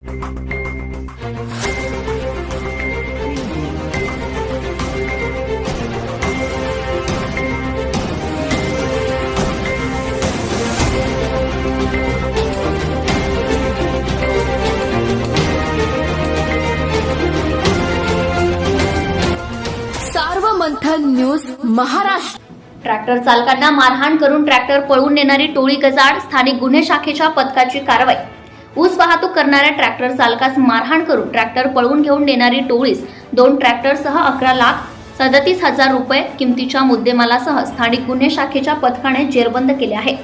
Sarvamanthan news Maharashtra. Tractor चालकांना मारहाण करून ट्रॅक्टर पळवून नेणारी टोळी गजाड स्थानिक गुन्हे शाखेच्या पथकाची कारवाई. ऊस वाहतूक करणाऱ्या ट्रॅक्टर चालकास मारहाण करून ट्रॅक्टर पळवून घेऊन नेणारी टोळीस दोन ट्रॅक्टरसह अकरा लाख सदतीस हजार रुपये किमतीच्या मुद्देमालासह स्थानिक गुन्हे शाखेच्या पथकाने जेरबंद केले आहे.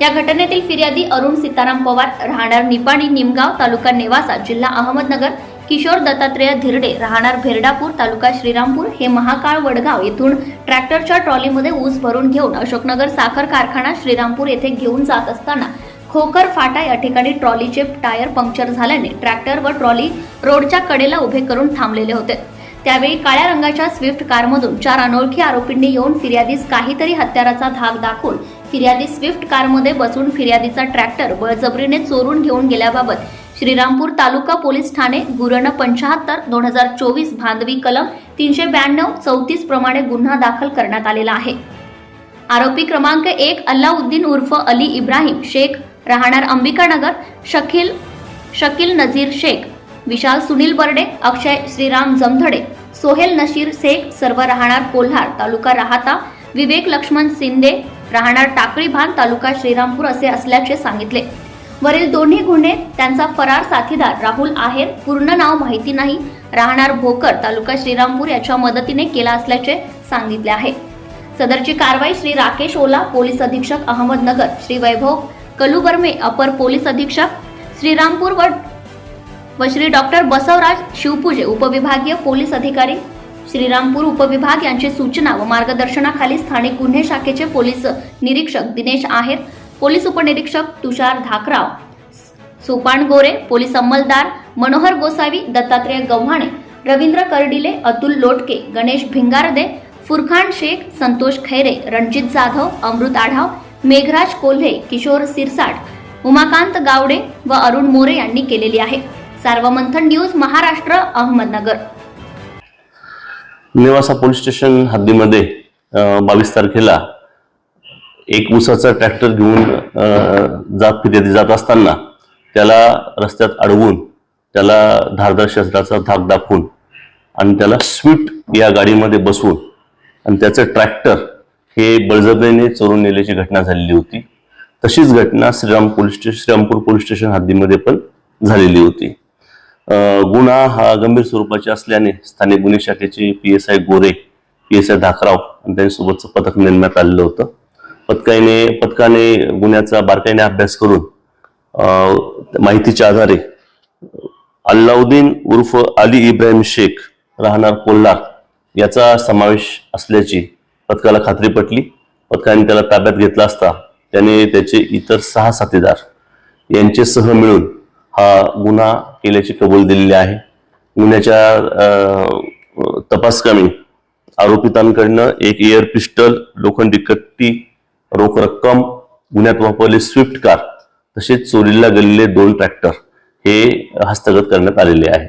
या घटनेतील फिर्यादी अरुण सीताराम पवार राहणार निपाणी निमगाव तालुका नेवासा जिल्हा अहमदनगर किशोर दत्तात्रेय धिरडे राहणार भेरडापूर तालुका श्रीरामपूर हे महाकाळ वडगाव येथून ट्रॅक्टरच्या ट्रॉलीमध्ये ऊस भरून घेऊन अशोकनगर साखर कारखाना श्रीरामपूर येथे घेऊन जात असताना खोकर फाटा या ठिकाणी ट्रॉलीचे टायर पंक्चर झाल्याने ट्रॅक्टर व ट्रॉली रोडच्या कडेला उभे करून थांबलेले होते. त्यावेळी काळ्या रंगाच्या स्विफ्ट कारमधून चार अनोळखी आरोपींनी येऊन फिर्यादीस काहीतरी हत्याराचा धाक दाखवून फिर्यादी स्विफ्ट कारमध्ये बसून फिर्यादीचा ट्रॅक्टर बळजबरीने चोरून घेऊन गेल्याबाबत श्रीरामपूर तालुका पोलीस ठाणे गुरण पंचाहत्तर दोन हजार चोवीस भांदवी कलम तीनशे ब्याण्णव चौतीस प्रमाणे गुन्हा दाखल करण्यात आलेला आहे. आरोपी क्रमांक एक अल्लाउद्दीन उर्फ अली इब्राहिम शेख राहणार अंबिकानगर शकील शकील नझीर शेख विशाल सुनील बर्डे अक्षय श्रीराम जमधडे सोहेल नशीर शेख सर्व राहणार कोल्हार तालुका राहता विवेक लक्ष्मण शिंदे राहणार टाकळी भान तालुका श्रीरामपूर असे असल्याचे सांगितले. वरील दोन्ही गुन्हे त्यांचा फरार साथीदार राहुल आहेर पूर्ण नाव माहिती नाही राहणार भोकर तालुका श्रीरामपूर याच्या मदतीने केला असल्याचे सांगितले आहे. सदरची कारवाई श्री राकेश ओला पोलीस अधीक्षक अहमदनगर श्री वैभव कलुबर्मे अपर पोलीस अधीक्षक श्रीरामपूर व व श्री डॉक्टर बसवराज शिवपूजे उपविभागीय पोलीस अधिकारी. श्रीरामपूर उपविभाग यांची सूचना व मार्गदर्शनाखाली स्थानिक गुन्हे शाखेचे पोलीस निरीक्षक दिनेश आहेर पोलीस उपनिरीक्षक तुषार धाकराव सोपान गोरे पोलीस अंमलदार मनोहर गोसावी दत्तात्रेय गव्हाणे रवींद्र कर्डिले अतुल लोटके गणेश भिंगारदे फुरखान शेख संतोष खैरे रणजित जाधव अमृत आढाव मेघराज कोल्हे किशोर सिरसाट उमाकांत गावडे व अरुण मोरे यांनी केलेली आहे. Sarvamanthan news Maharashtra Ahmednagar. Nevasa police station हद्दीमध्ये बावीस तारखेला एक उसाचा ट्रॅक्टर घेऊन जात फिर्यादी जात असताना त्याला रस्त्यात अडवून त्याला धारदार शस्त्राचा धाक दाखवून आणि त्याला स्विफ्ट या गाडीमध्ये बसवून आणि त्याचं ट्रॅक्टर हे बळजबरीने चोरून नेल्याची घटना झालेली होती. तशीच घटना Shriram police station Shrirampur police station हद्दीमध्ये पण झालेली होती. गुन्हा हा गंभीर स्वरूपाचा असल्याने स्थानिक गुन्हे शाखेचे P S I Gore P S I Dhakrao आणि त्यांच्यासोबतचं पथक नेमण्यात आलेलं होतं. पथकाने पथकाने गुन्ह्याचा बारकाईने अभ्यास करून माहितीच्या आधारे अल्लाउद्दीन उर्फ अली इब्राहिम शेख राहणार कोल्हार याचा समावेश असल्याची पथकाला खात्री पटली. पथकाने त्याला ताब्यात घेतला असता त्याने त्याचे इतर सहा साथीदार यांचे सह मिळून हा गुन्हा केल्याची कबूल दिलेली आहे. गुन्ह्याच्या अं, तपासकामी आरोपितांकडनं एक एअर पिस्टल लोखंडी कट्टी रोख रक्कम गुन्ह्यात वापरले स्विफ्ट कार तसेच चोरीला गेलेले दोन ट्रॅक्टर हे हस्तगत करण्यात आलेले आहेत.